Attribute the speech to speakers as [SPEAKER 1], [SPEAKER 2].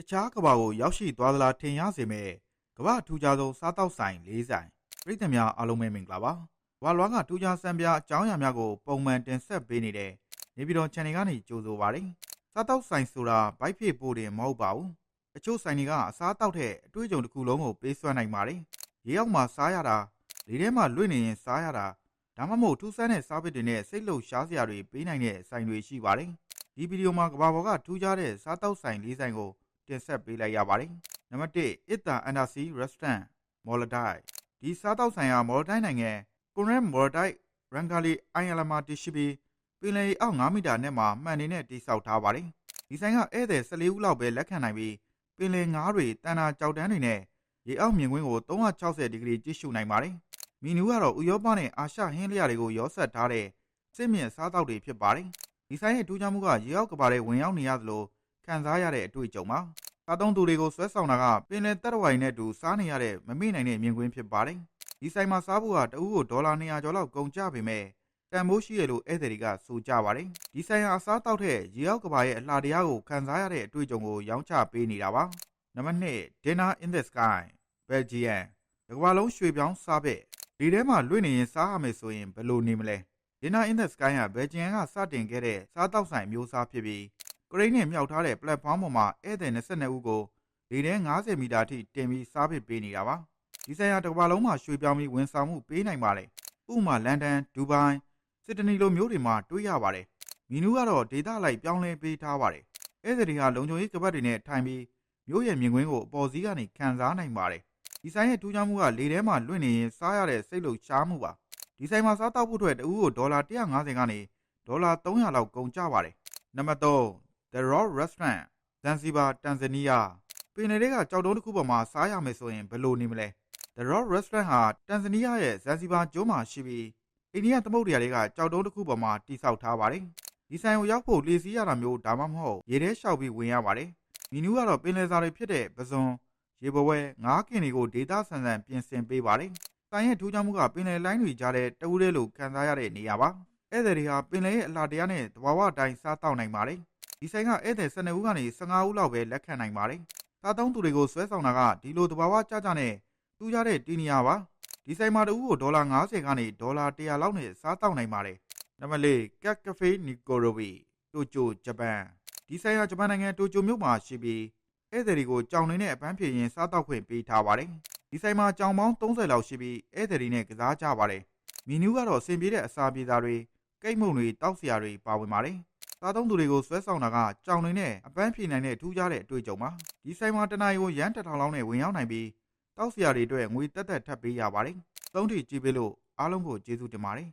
[SPEAKER 1] တခြားကမ္ဘာကိုရောက်ရှိသွားသလားထင်ရစေမဲ့ကမ္ဘာထူးခြားဆုံးစားတောက်ဆိုင်၄ဆိုင်ပြည်သူများအားလုံးပဲမင်္ဂလာပါကမ္ဘာလွှမ်းကထူးခြားစံပြအကြောင်းအရာများကိုပုံမှန်တင်ဆက်ပေးနေတဲ့နေပြည်တော် channel ကနေကြိုဆိုပါရစေစားတောက်ဆိုင်ဆိုတာဘိုက်ဖြစ်ပို့တယ်မဟုတ်ပါဘူးတချို့ဆိုင်တွေကအစားတောက်တဲ့အတွေ့အကြုံတစ်ခုလုံးကိုပေးစွမ်းနိုင်ပါတယ်ရေအောက်မှာစားရတာလေထဲမှာလွင့်နေရင်စားရတာဒါမှမဟုတ်ထူးဆန်းတဲ့စားပစ်တွေနဲ့စိတ်လှုပ်ရှားစရာတွေပေးနိုင်တဲ့ဆိုင်တွေရှိပါတယ်ဒီဗီဒီယိုမှာကမ္ဘာပေါ်ကထူးခြားတဲ့စားတောက်ဆိုင်၄ဆိုင်ကို တင်ဆက်ပေးလိုက်ရပါတယ်။နံပါတ်1 Ita Anasi Restaurant Moladai ဒီစားတောက်ဆိုင်ဟာမော်လ်ဒိုင်းနိုင်ငံကွန်ရက်မော်လ်ဒိုင်းရန်ဂါလီအိုင်ယလာမာတရှိပြီးပင်လယ်အောက်9မီတာနဲ့မှမှန်နေနဲ့တိစောက်ထားပါတယ်။ဒီဆိုင်ကဧည့်သည်14ဦးလောက်ပဲလက်ခံနိုင်ပြီးပင်လယ်ငါးတွေတန်တာကြောက်တန်းတွေနဲ့ရေအောက်မြင်ကွင်းကို360ဒီဂရီကြည့်ရှုနိုင်ပါတယ်။မီနူကတော့ဥရောပနဲ့အာရှဟင်းလျာတွေကိုရောဆက်ထားတဲ့စစ်မြင့်စားတောက်တွေဖြစ်ပါတယ်။ဒီဆိုင်ရဲ့ထူးခြားမှုကရေအောက်ကဘာတွေဝင်ရောက်နေရသလို ခံစားရတဲ့အတွေ့အကြုံပါ။စားသုံးသူတွေကိုဆွဲဆောင်တာကပင်လယ်တက်တော်ဝိုင်နဲ့တူစားနေရတဲ့မမေ့နိုင်တဲ့မြင်ကွင်းဖြစ်ပါတယ်။ဒီဆိုင်မှာစားဖို့ကတဦးကိုဒေါ်လာ200ကျော်လောက်ကုန်ကျပေမဲ့တန်ဖိုးရှိရလို့ဧည့်သည်တွေကဆိုကြပါတယ်။ဒီဆိုင်ဟာအစားတောက်တဲ့ရေအောက်ကဘာရဲ့အလှတရားကိုခံစားရတဲ့အတွေ့အကြုံကိုရောင်းချပေးနေတာပါ။နံပါတ်2 Dinner in the Sky Belgium ဒီကမ္ဘာလုံးရွှေပြောင်းစားပဲဒီထဲမှာလွင့်နေရင်စားရမယ်ဆိုရင်ဘယ်လိုနေမလဲ။ Dinner in the Sky ကဘယ်ဂျီယန်ကစတင်ခဲ့တဲ့စားတောက်ဆိုင်မျိုးစားဖြစ်ပြီး ကရိန်းနဲ့မြောက်ထားတဲ့ platform ပေါ်မှာဧည့်သည်22ဦးကိုလေထဲ90မီတာထိတင်ပြီးစားပစ်ပေးနေတာပါဒီဆိုင်ရာတစ်ကမ္ဘာလုံးမှာရွှေ့ပြောင်းပြီးဝန်ဆောင်မှုပေးနိုင်ပါတယ်ဥပမာလန်ဒန်ဒူဘိုင်းစစ်ဒနီလိုမျိုးတွေမှာတွေ့ရပါတယ်မီနူးကတော့ဒေတာလိုက်ပြောင်းလဲပေးထားပါတယ်ဧည့်သည်တွေကလုံခြုံရေးကပတ်တွေနဲ့ထိုင်ပြီးမျိုးရဲ့မြင်ကွင်းကိုအပေါ်စီးကနေခံစားနိုင်ပါတယ်ဒီဆိုင်ရဲ့ထူးခြားမှုကလေထဲမှာလွင့်နေရင်စားရတဲ့စိတ်လှုပ်ရှားမှုပါဒီဆိုင်မှာစားတောက်ဖို့အတွက်တဦးကိုဒေါ်လာ150ကနေဒေါ်လာ300လောက်ကုန်ကျပါတယ်နံပါတ်3 The Raw Restaurant ဇန်စီဘာတန်ဇနီးယားပင်လယ်ထဲကကြောက်တုံးတစ်ခုပေါ်မှာစားရမယ်ဆိုရင်ဘယ်လိုနေမလဲ The Raw Restaurant ဟာတန်ဇနီးယားရဲ့ဇန်စီဘာကျွန်းမှာရှိပြီးအိန္ဒိယသမုဒ္ဒရာတွေကကြောက်တုံးတစ်ခုပေါ်မှာတိစောက်ထားပါတယ်ဒီဆိုင်ကိုရောက်ဖို့လေစီးရတာမျိုးဒါမှမဟုတ်ရေထဲလျှောက်ပြီးဝင်ရပါတယ်မီနူးကတော့ပင်လယ်စာတွေဖြစ်တဲ့ပဇွန်ရေဘဝဲငါးကင်တွေကိုဒေတာဆန်ဆန်ပြင်ဆင်ပေးပါတယ်ဆိုင်ရဲ့ထူးခြားမှုကပင်လယ်လိုင်းတွေကြားတဲ့တဝူးလေးလိုခံစားရတဲ့နေရာပါဧည့်သည်တွေဟာပင်လယ်ရဲ့အလှတရားနဲ့တဘာဝအတိုင်းစားတောက်နိုင်ပါတယ် ဒီဆိုင်ကဧည့်သည်12ဦးကနေ15ဦးလောက်ပဲလက်ခံနိုင်ပါတယ်။စားသုံးသူတွေကိုဆွဲဆောင်တာကဒီလိုတဘာဝကြကြနဲ့တူးကြတဲ့တီနီယာပါ။ဒီဆိုင်မှာတဦးကိုဒေါ်လာ90ကနေဒေါ်လာ100လောက်နဲ့စားတောက်နိုင်ပါတယ်။နံပါတ်၄ကက်ကဖေးနီကိုရိုဘီတိုကျိုဂျပန်ဒီဆိုင်ကဂျပန်နိုင်ငံတိုကျိုမြို့မှာရှိပြီးဧည့်သည်တွေကိုကြောင်နေတဲ့အပန်းဖြေရင်စားတောက်ခွင့်ပေးထားပါတယ်။ဒီဆိုင်မှာကြောင်ပေါင်း30လောက်ရှိပြီးဧည့်သည်တွေနဲ့ကစားကြပါတယ်။မီနူးကတော့အဆင်ပြေတဲ့အစာပြေစာတွေကိတ်မုံတွေတောက်စရာတွေပါဝင်ပါတယ်။ စားသုံးသူတွေကိုဆွဲဆောင်တာကကြောင်နေနဲ့အပန်းဖြေနိုင်တဲ့ထူးခြားတဲ့အတွေ့အကြုံပါဒီဆိုင်မှာတနင်္လာရီကိုရန်တထောင်လောက်နဲ့ဝင်ရောက်နိုင်ပြီးတောက်စရာတွေအတွက်ငွေတက်တက်ထပ်ပေးရပါတယ်သုံးထိကြည့်ပေးလို့အားလုံးကိုကျေးဇူးတင်ပါတယ်